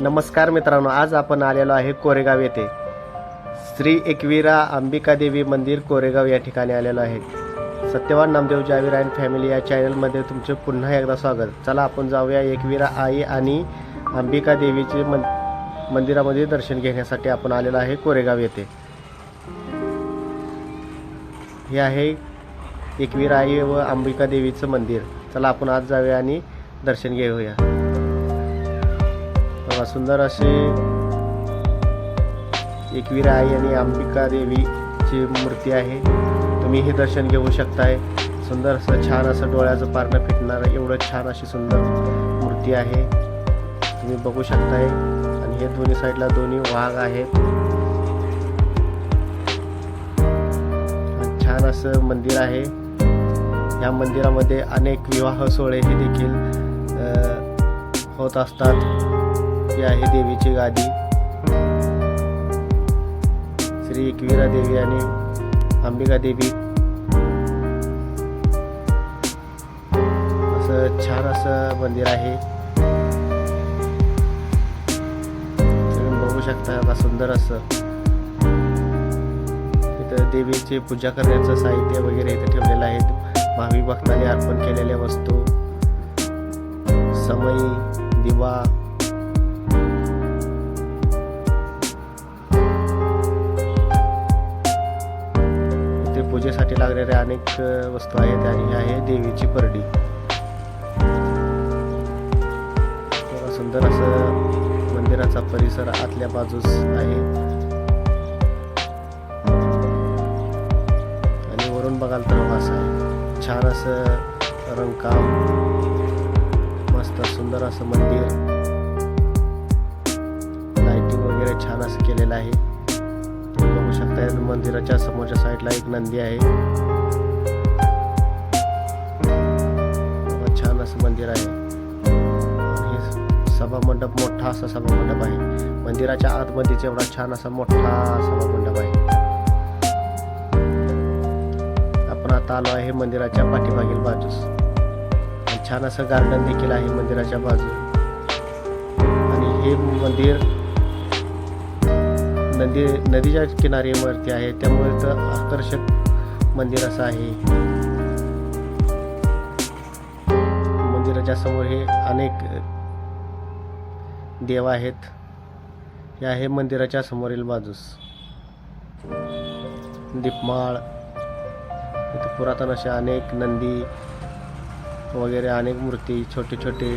नमस्कार मित्रांनो आज आपण आलेलो आहे कोरेगाव येथे. श्री एकविरा अंबिका देवी मंदिर कोरेगाव या ठिकाणी आलेलो आहे. सत्यवान नामदेव जावीर अँड फॅमिली या चॅनलमध्ये तुमचे पुन्हा एकदा स्वागत. चला आपण जाऊया एकविरा आई आणि अंबिका देवीचे मन मंदिरामध्ये दर्शन घेण्यासाठी आपण आलेलो आहे कोरेगाव येथे. हे आहे एकविरा आई व अंबिका देवीचं मंदिर. चला आपण आज जाऊया आणि दर्शन घेऊया. बघा सुंदर असे एकवीर आई आणि अंबिका देवीची मूर्ती आहे. तुम्ही हे दर्शन घेऊ शकताय. सुंदर असं छान असं डोळ्याचं पारणं फिटणारं एवढं छान अशी सुंदर मूर्ती आहे. तुम्ही बघू शकताय. आणि हे दोन्ही साईडला दोन्ही वाघ आहेत. छान असं मंदिर आहे. या मंदिरामध्ये अनेक विवाह सोहळे हे देखील अ, होत असतात. ही आहे देवीची गादी. श्री एकविरा देवी आणि अंबिका देवी. असं छान असं मंदिर आहे. तुम्ही बघू शकता का सुंदर असं. इथं देवीची पूजा करण्याचं साहित्य वगैरे इथे ठेवलेलं आहे. भाविक भक्तांनी अर्पण केलेल्या वस्तू. समई दिवा पूजेसाठी अनेक वस्तू आहेत आणि आहे देवीची परडी. सुंदर असं मंदिराचा परिसर आतल्या बाजूस आहे. आणि वरून बघाल तर वास असं आहे. छान असं रंगकाम मस्त सुंदर असं मंदिर. लाइटिंग वगैरे छान असं केलेलं आहे. तुम्ही मंदिराच्या समोरच्या साईडला एक नंदी आहे. छान असं मंदिर आहे. हे सभा मंडप मोठा असा सभा मंडप आहे. मंदिराच्या आतमध्येच एवढा छान असा मोठा सभा मंडप आहे. आपण आता आलो आहे मंदिराच्या पाठीमागील बाजूस. छान असं गार्डन देखील आहे मंदिराच्या बाजूला आणि हे मंदिर नदी नदीच्या किनारी वरती आहे. त्यामुळे तर आकर्षक मंदिर असं आहे. मंदिराच्या समोर हे अनेक देव आहेत. हे आहे मंदिराच्या समोरील बाजूस. दीपमाळ इथे पुरातन असे अनेक नंदी वगैरे अनेक मूर्ती छोटे छोटे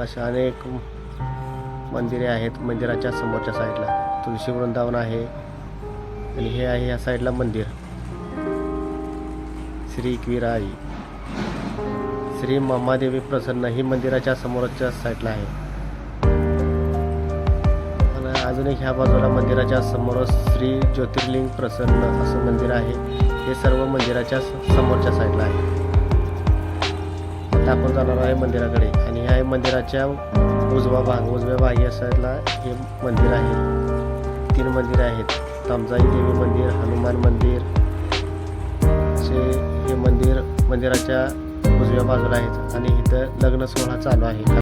अशा अनेक मंदिरे आहेत मंदिराच्या समोरच्या साईडला. तुळशी वृंदावन आहे. आणि हे आहे या साईडला मंदिर. श्री एकविराई श्री मम्मादेवी प्रसन्न ही मंदिराच्या समोरच्या साईडला आहे. अजून एक ह्या बाजूला मंदिराच्या समोर श्री ज्योतिर्लिंग प्रसन्न असं मंदिर आहे. हे सर्व मंदिराच्या समोरच्या साईडला आहे. आता आपण जाणार आहे मंदिराकडे. आणि ह्या आहे मंदिराच्या उजवा भाग उजव्या बाह्य साईडला हे मंदिर आहे. तीन मंदिर आहेत. तामजाई देवी मंदिर हनुमान मंदिर असे हे मंदिर मंदिराच्या उजव्या बाजूला आहेत. आणि इथं लग्न सोहळा चालू आहे.